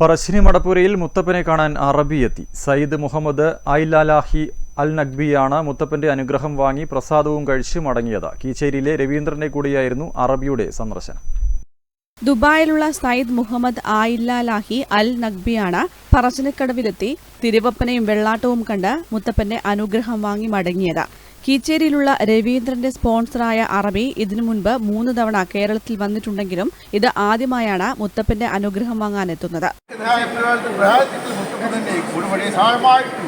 പറശ്ശിനി മടപ്പുരയിൽ മുത്തപ്പനെ കാണാൻ അറബി എത്തി. സയ്യിദ് മുഹമ്മദ് ഐലാലാഹി അൽ നഖ്ബിയാണ് മുത്തപ്പന്റെ അനുഗ്രഹം വാങ്ങി പ്രസാദവും കഴിച്ച് മടങ്ങിയത്. കീച്ചേരിയിലെ രവീന്ദ്രന്റെ കൂടിയായിരുന്നു അറബിയുടെ സന്ദർശനം. ദുബായിലുള്ള സയ്യിദ് മുഹമ്മദ് ആയില്ലാലാഹി അൽ നഖ്ബിയാണ് പറശ്ശിനിക്കടവിലെത്തി തിരുവപ്പനയും വെള്ളാട്ടവും കണ്ട് മുത്തപ്പന്റെ അനുഗ്രഹം വാങ്ങി മടങ്ങിയത്. കീച്ചേരിയിലുള്ള രവീന്ദ്രന്റെ സ്പോൺസറായ അറബി ഇതിനു മുൻപ് മൂന്ന് തവണ കേരളത്തിൽ വന്നിട്ടുണ്ടെങ്കിലും ഇത് ആദ്യമായാണ് മുത്തപ്പന്റെ അനുഗ്രഹം വാങ്ങാനെത്തുന്നത്. ഇതായ പ്രകാരത്തിൽ പ്രയാസത്തിൽ മുത്തപ്പനെ കുടുംബടിയെ സഹായമായിട്ട്.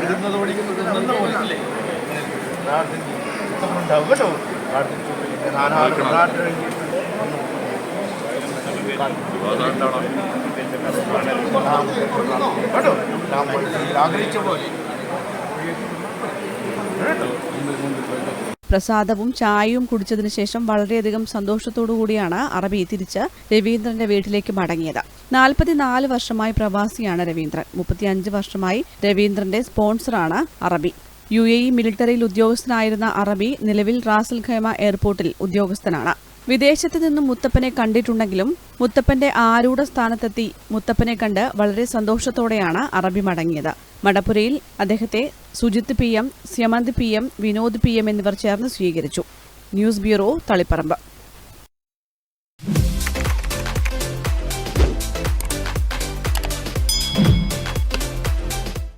എഴുതുന്നത് പഠിക്കുന്നത് നിന്ന് പോലെ പ്രാർത്ഥിക്കും മുത്തപ്പനുണ്ടാവും കേട്ടോ പ്രാർത്ഥിച്ചു നാനാളും പ്രാർത്ഥന കേട്ടോ നാം ആഗ്രഹിച്ച പോലെ പ്രസാദവും ചായയും കുടിച്ചതിനു ശേഷം വളരെയധികം കൂടിയാണ് അറബി തിരിച്ച് രവീന്ദ്രന്റെ വീട്ടിലേക്ക് മടങ്ങിയത്. നാൽപ്പത്തിനാല് വർഷമായി പ്രവാസിയാണ് രവീന്ദ്രൻ. മുപ്പത്തിയഞ്ച് വർഷമായി രവീന്ദ്രന്റെ സ്പോൺസറാണ് അറബി. യു എ ഇ മിലിറ്ററിയിൽ ഉദ്യോഗസ്ഥനായിരുന്ന അറബി നിലവിൽ റാസൽ ഖൈമ എയർപോർട്ടിൽ ഉദ്യോഗസ്ഥനാണ്. വിദേശത്ത് നിന്നും മുത്തപ്പനെ കണ്ടിട്ടുണ്ടെങ്കിലും മുത്തപ്പന്റെ ആരൂഢ സ്ഥാനത്തെത്തി മുത്തപ്പനെ കണ്ട് വളരെ സന്തോഷത്തോടെയാണ് അറബി മടങ്ങിയത്. മടപ്പുരയിൽ അദ്ദേഹത്തെ Sujith P M Syamanth P M Vinod P M എന്നിവർ ചേർന്ന് സ്വീകരിച്ചു. News bureau Taliparamba.